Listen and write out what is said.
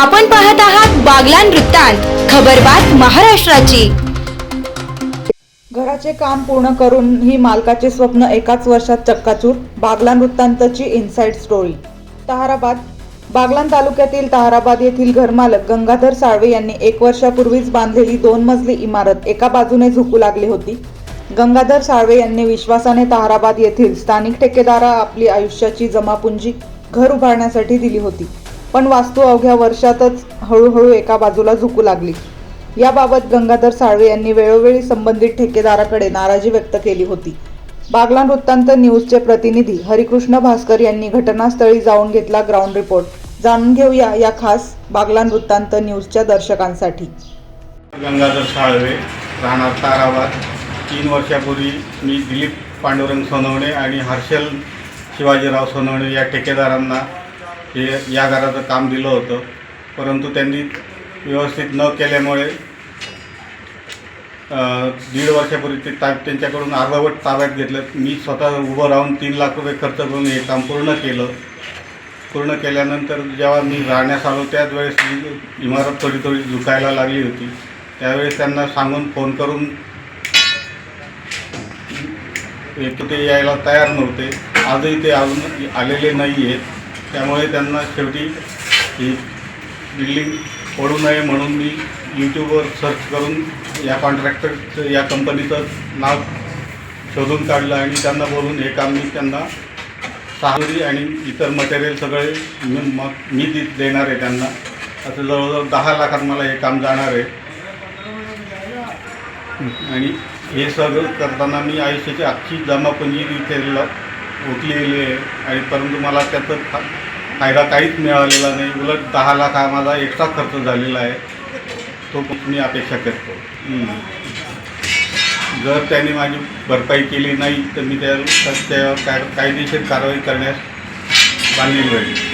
आपण पाहत आहात बागलान वृत्तांत खबरबात महाराष्ट्राची. घराचे काम पूर्ण करून ही मालकाचे स्वप्न एकाच वर्षात चक्काचूर बागलान वृत्तांतची इनसाइड स्टोरी ताहाराबाद बागलान तालुक्यातील ताहाराबाद येथील घरमालक गंगाधर साळवे यांनी एक वर्षापूर्वीच बांधलेली दोन मजली इमारत एका बाजूने झुकू लागली होती. गंगाधर साळवे यांनी विश्वासाने ताहाराबाद येथील स्थानिक ठेकेदारा आपली आयुष्याची जमापुंजी घर उभारण्यासाठी दिली होती. पण वास्तू अवघ्या वर्षातच हळूहळू एका बाजूला झुकू लागली. याबाबत गंगाधर साळवे यांनी वेळोवेळी संबंधित ठेकेदाराकडे नाराजी व्यक्त केली होती. बागलान वृत्तांत न्यूजचे प्रतिनिधी हरिकृष्ण भास्कर यांनी घटनास्थळी जाऊन घेतला ग्राउंड रिपोर्ट. जाणून घेऊया या खास बागलान वृत्तांत न्यूजच्या दर्शकांसाठी. गंगाधर साळवे राहणार ताराबाद. तीन वर्षापूर्वी मी दिलीप पांडुरंग सोनवणे आणि हर्षल शिवाजीराव सोनवणे या ठेकेदारांना हे या घराचं काम दिलं होतं. परंतु त्यांनी व्यवस्थित न केल्यामुळे दीड वर्षापूर्वी ते ता त्यांच्याकडून अर्धवट ताब्यात घेतलं. मी स्वतः उभं राहून तीन लाख रुपये खर्च करून हे काम पूर्ण केलं. पूर्ण केल्यानंतर जेव्हा मी राहण्यास आलो त्याच वेळेस इमारत थोडी थोडी झुकायला लागली होती. त्यावेळेस त्यांना सांगून फोन करून ते यायला तयार नव्हते. आजही ते अजून आलेले नाही आहेत त्यामुळे त्यांना शेवटी ही बिल्डिंग पडू नये म्हणून मी यूट्यूबवर सर्च करून या कॉन्ट्रॅक्टरचं या कंपनीचं नाव शोधून काढलं आणि त्यांना बोलून हे काम मी त्यांना सहाजुरी आणि इतर मटेरियल सगळे मी मग मी दि देणार आहे त्यांना. असं जवळजवळ दहा लाखात मला हे काम जाणार आहे. आणि हे सगळं करताना मी आयुष्याची अख्खी जमापुंजी केलेलं ल- आहे आणि परंतु मला त्याचा फायदा काहीच मिळालेला नाही. उलट दहा लाख हा माझा एक्स्ट्रा खर्च झालेला आहे. तो मी अपेक्षा करतो. जर त्याने माझी भरपाई केली नाही तर मी त्या त्यावर काय कायदेशीर कारवाई करण्यास बांधील राहील.